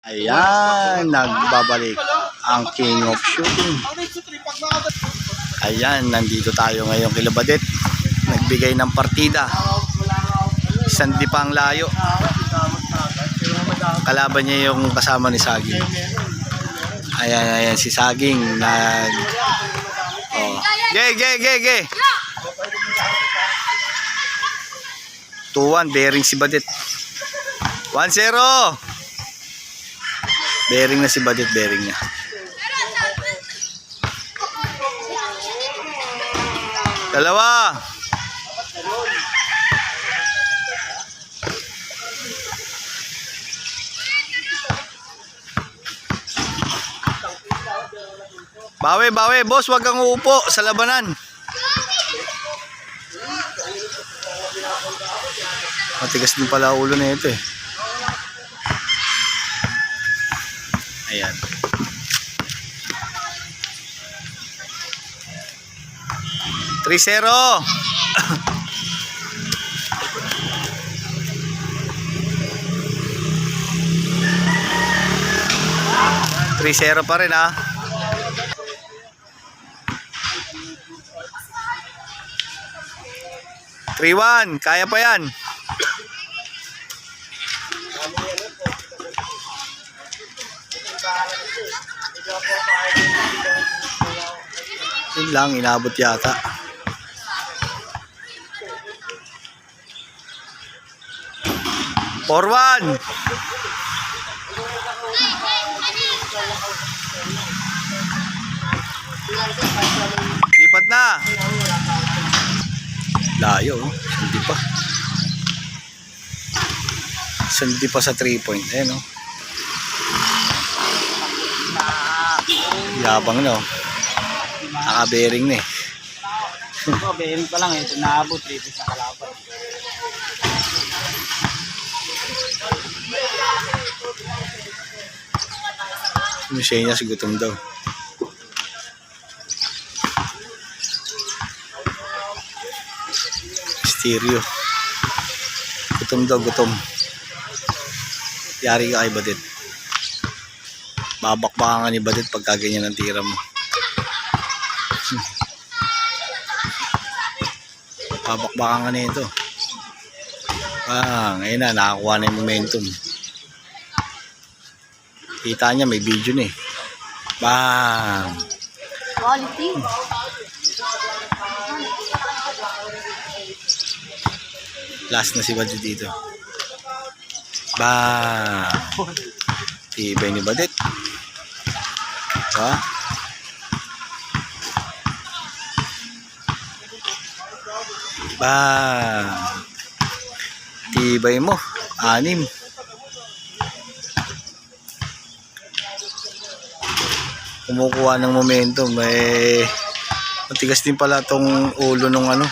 Ayan, nagbabalik ang King of Shooting. Ayan, nandito tayo ngayon Badet. Nagbigay ng partida. Sandi pa ang layo. Kalaban niya yung kasama ni Saging. Ayan, ayan, si Saging nag... Oh. Ge, ge, ge, ge! 2-1, bearing si Badet. 1-0! Bearing na si Badet, bearing na. Dalawa! Bawi, bawi, boss, wag kang uupo sa labanan. Matigas din pala ulo na ito eh. Ayan. Three zero pa rin ah. Three one, kaya pa yan. Yun lang, inabot yata. One. Lipat na. Layo, oh. hindi pa. Sandi pa sa 3 point. Ayan, oh. Yabang na, oh. Naka-bearing na, eh. Ito, bearing pa lang eh. Ito naabot dito sa kalaban. Yung siya niya, gutom daw. Stereo. Gutom daw, gutom. Yari ka kay Badit. Babakbakan ka ni Badit pagka ganyan ang tira mo. Hmm. Babakbakan ka nito. Ah, ngayon na, nakakuha na yung momentum. Kita niya, may video na eh. Bang! Quality. Last na si Badit dito. Bang! Tibay ni Badit. Ha? Bang! Tibay mo. Anim. Kumukuha ng momentum. Eh, matigas din pala tong ulo ng ano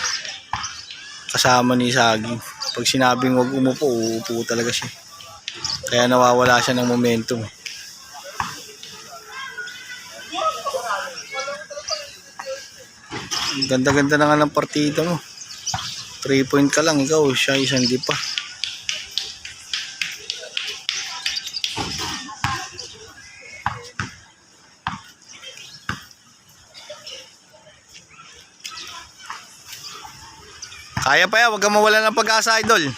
kasama ni Saging. Pag sinabing wag umupo, uupo talaga siya. Kaya nawawala siya ng momentum. Ang Ganda-ganda na nga ng partida mo. 3 point ka lang, ikaw, siya isang di pa. Kaya pa yan, huwag kang mawala ng pag-asa, idol.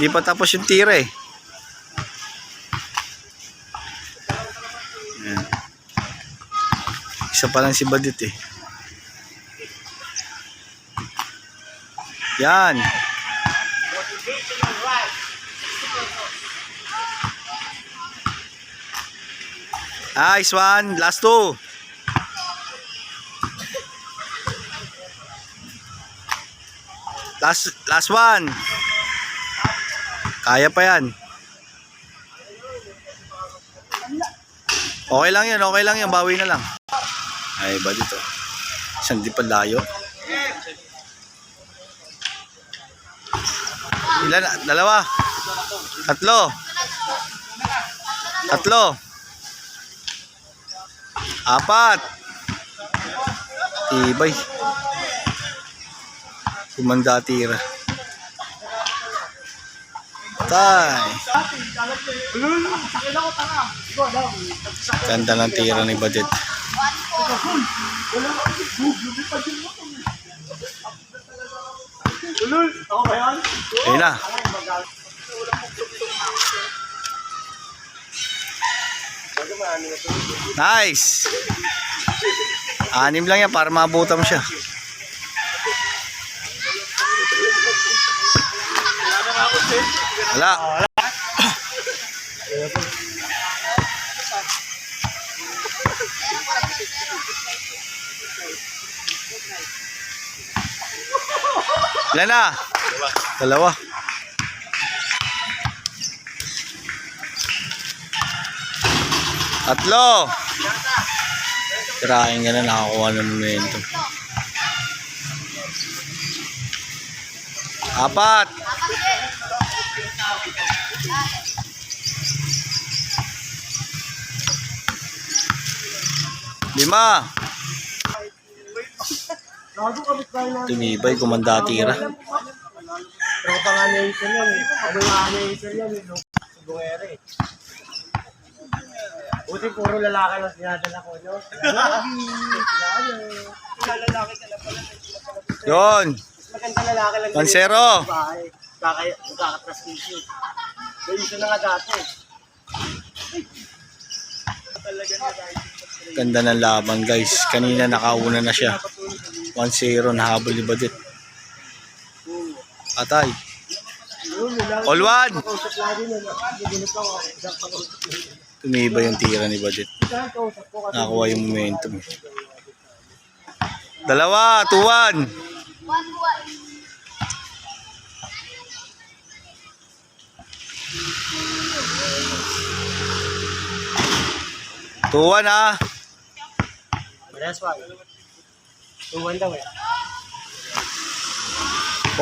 Di pa tapos yung tira eh. Isa pa lang si Badit eh. Yan. Nice one. Last two. Last last one. Kaya pa yan. Okay lang yan, okay lang yan. Bawi na lang. Ay, ba dito? Isang di pa layo. Ilan? Dalawa? Tatlo? Tatlo? Apat? Tibay. Kumanda tira. Atay. Ganda ng tira ni Badit. Ayun na. Nice. Anim lang yan para mabuta mo siya. Wala. Ilan na? Dalawa. Tatlo. Tirahin ka na nakakuha ng momentum. Apat. Lima. Tumibay, kumanda tira. Tropa nga niya ito yan. Sabi nga niya ito yan. Subungere eh. Buti puro lalaki lang sinadala ko, no? Lalaki ka na pala. Yon. Maganda lalaki lang. Pansero. Magkakatras tissue. So, ito na nga dati. Talaga na dahil. Ganda ng laban guys. Kanina nakauna na siya. 1-0 nahabol ni Badit. Atay. All one. Tumibay yung tira ni Badit. Nakakuha yung momentum. Dalawa, 2-1. Tuwan ha. Parehas pa. Tuwan daw eh.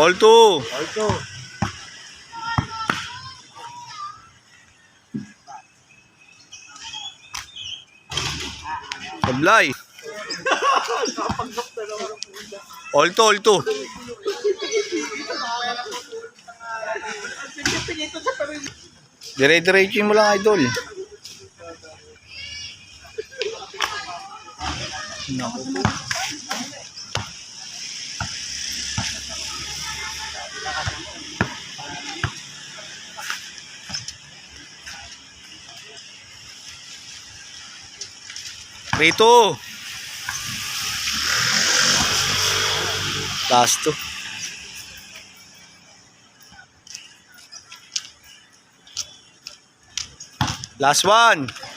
All two. All two. Sablay. All two, all two. Dire-diretso mo lang idol. Po. Rito. Last two. Last one.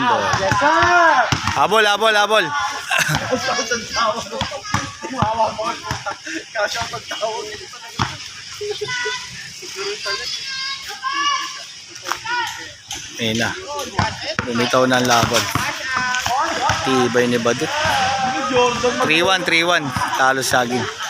Ball. Yes, sir! Habol, habol, habol. Kasha pagtawag. Ayun na. Lumitaw na ang laban. Tibay ni Badut. 3-1, 3-1. Talo sa aging.